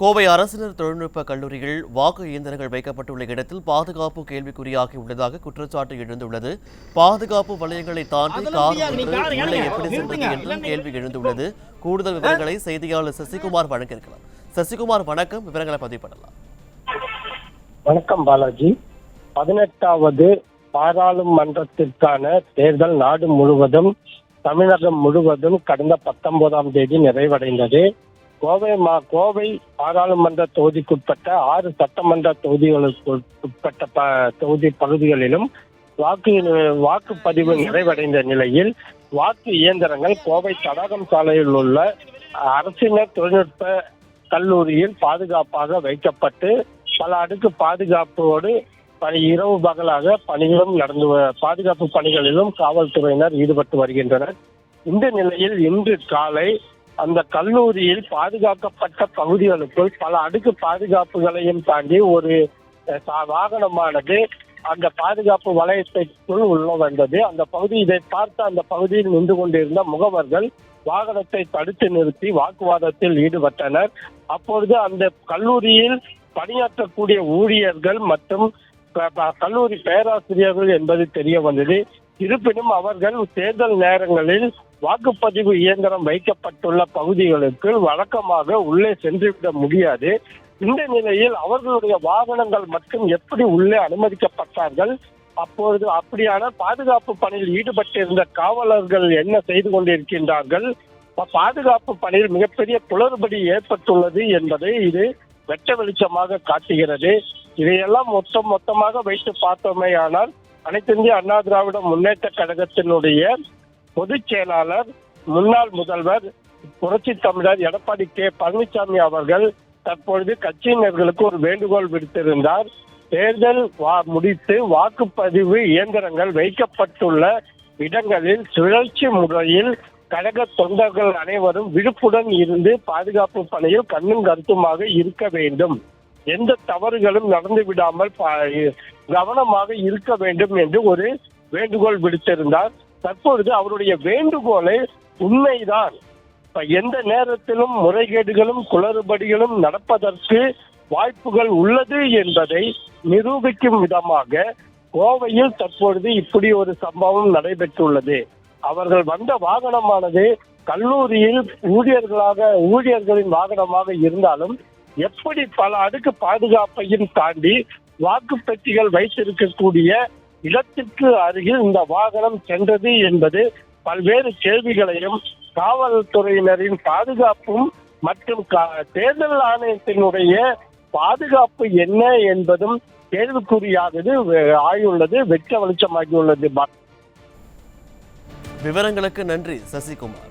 கோவை அரசினர் தொழில்நுட்ப கல்லூரியில் வாக்கு இயந்திரங்கள் வைக்கப்பட்டுள்ள இடத்தில் பாதுகாப்பு கேள்விக்குறியாகி உள்ளதாக குற்றச்சாட்டு எழுந்துள்ளது. பாதுகாப்பு வலயங்களை தாண்டி கார் உள்ளே. எப்படி சென்றது. என்றும். கேள்வி எழுந்துள்ளது. கூடுதல் விவரங்களை செய்தியாளர் சசிகுமார் வழங்க இருக்கலாம் சசிகுமார் வணக்கம். விவரங்களை பதிவு பண்ணலாம் வணக்கம் பாலாஜி. பதினெட்டாவது பாராளுமன்றத்திற்கான தேர்தல் நாடு முழுவதும் தமிழகம் முழுவதும் கடந்த பத்தொன்பதாம் தேதி நிறைவடைந்தது. கோவை மா கோவை பாராளுமன்ற தொகுதிக்குட்பட்ட ஆறு சட்டமன்ற தொகுதிகளுக்கு உட்பட்ட ப- தொகுதி பகுதிகளிலும் வாக்கு வாக்குப்பதிவு நிறைவடைந்த நிலையில் வாக்கு இயந்திரங்கள் கோவை தடாகம் சாலையில் உள்ள அரசினர் தொழில்நுட்ப கல்லூரியில் பாதுகாப்பாக வைக்கப்பட்டு பல அடுக்கு பாதுகாப்போடு பணி இரவு பகலாக பணிகளும் நடந்து வ- பாதுகாப்பு பணிகளிலும் காவல்துறையினர் ஈடுபட்டு வருகின்றனர். இந்த நிலையில் இன்று காலை அந்த கல்லூரியில் பாதுகாக்கப்பட்ட பகுதிகளுக்குள் பல அடுக்கு பாதுகாப்புகளையும் தாண்டி ஒரு சா- வாகனமானது அந்த பாதுகாப்பு வளையத்திற்குள் உள்ள வந்தது. அந்த பகுதி இதை பார்த்து அந்த பகுதியில் நின்று கொண்டிருந்த முகவர்கள் வாகனத்தை தடுத்து நிறுத்தி வாக்குவாதத்தில் ஈடுபட்டனர். அப்பொழுது அந்த கல்லூரியில் பணியாற்றக்கூடிய ஊழியர்கள் மற்றும் ப- ப- கல்லூரி பேராசிரியர்கள் என்பது தெரிய வந்தது. இருப்பினும் அவர்கள் தேர்தல் நேரங்களில் வாக்குப்பதிவு இயந்திரம் வைக்கப்பட்டுள்ள பகுதிகளுக்கு வழக்கமாக உள்ளே சென்றுவிட முடியாது. இந்த நிலையில் அவர்களுடைய வாகனங்கள் மட்டும் எப்படி உள்ளே அனுமதிக்கப்பட்டார்கள்? அப்பொழுது அப்படியான பாதுகாப்பு பணியில் ஈடுபட்டிருந்த காவலர்கள் என்ன செய்து கொண்டிருக்கின்றார்கள்? பாதுகாப்பு பணியில் மிகப்பெரிய குளறுபடி ஏற்பட்டுள்ளது என்பதை இது வெட்ட வெளிச்சமாக காட்டுகிறது. இதையெல்லாம் மொத்தம் மொத்தமாக வைத்து பார்த்தோமே ஆனால் அனைத்திந்திய அண்ணா திராவிட முன்னேற்ற கழகத்தினுடைய பொதுச் செயலாளர் முன்னாள் முதல்வர் புரட்சி தமிழர் எடப்பாடி கே. பழனிசாமி அவர்கள் தற்பொழுது கட்சியினர்களுக்கு ஒரு வேண்டுகோள் விடுத்திருந்தார். தேர்தல் வா- முடித்து வாக்குப்பதிவு இயந்திரங்கள் வைக்கப்பட்டுள்ள இடங்களில் சுழற்சி முறையில் கழக தொண்டர்கள் அனைவரும் விழுப்புடன் இருந்து பாதுகாப்பு பணியில் கண்ணும் கருத்துமாக இருக்க வேண்டும். எந்த தவறுகளும் நடந்து விடாமல் கவனமாக இருக்க வேண்டும் என்று ஒரு வேண்டுகோள் விடுத்திருந்தார். தற்பொழுது அவருடைய வேண்டுகோளை உண்மைதான். எந்த நேரத்திலும் முறைகேடுகளும் குளறுபடிகளும் நடப்பதற்கு வாய்ப்புகள் உள்ளது என்பதை நிரூபிக்கும் விதமாக கோவையில் தற்பொழுது இப்படி ஒரு சம்பவம் நடைபெற்றுள்ளது. அவர்கள் வந்த வாகனமானது கல்லூரியில் ஊழியர்களாக ஊழியர்களின் வாகனமாக இருந்தாலும் எப்படி பல அடுக்கு பாதுகாப்பையும் தாண்டி வாக்கு பெட்டிகள் வைத்திருக்கக்கூடிய இடத்திற்கு அருகில் இந்த வாகனம் சென்றது என்பது பல்வேறு கேள்விகளையும் காவல்துறையினரின் பாதுகாப்பும் மற்றும் கா- தேர்தல் ஆணையத்தினுடைய பாதுகாப்பு என்ன என்பதும் கேள்விக்குறியாகது ஆகியுள்ளது வெட்ட வெளிச்சமாகியுள்ளது விவரங்களுக்கு நன்றி சசிகுமார்.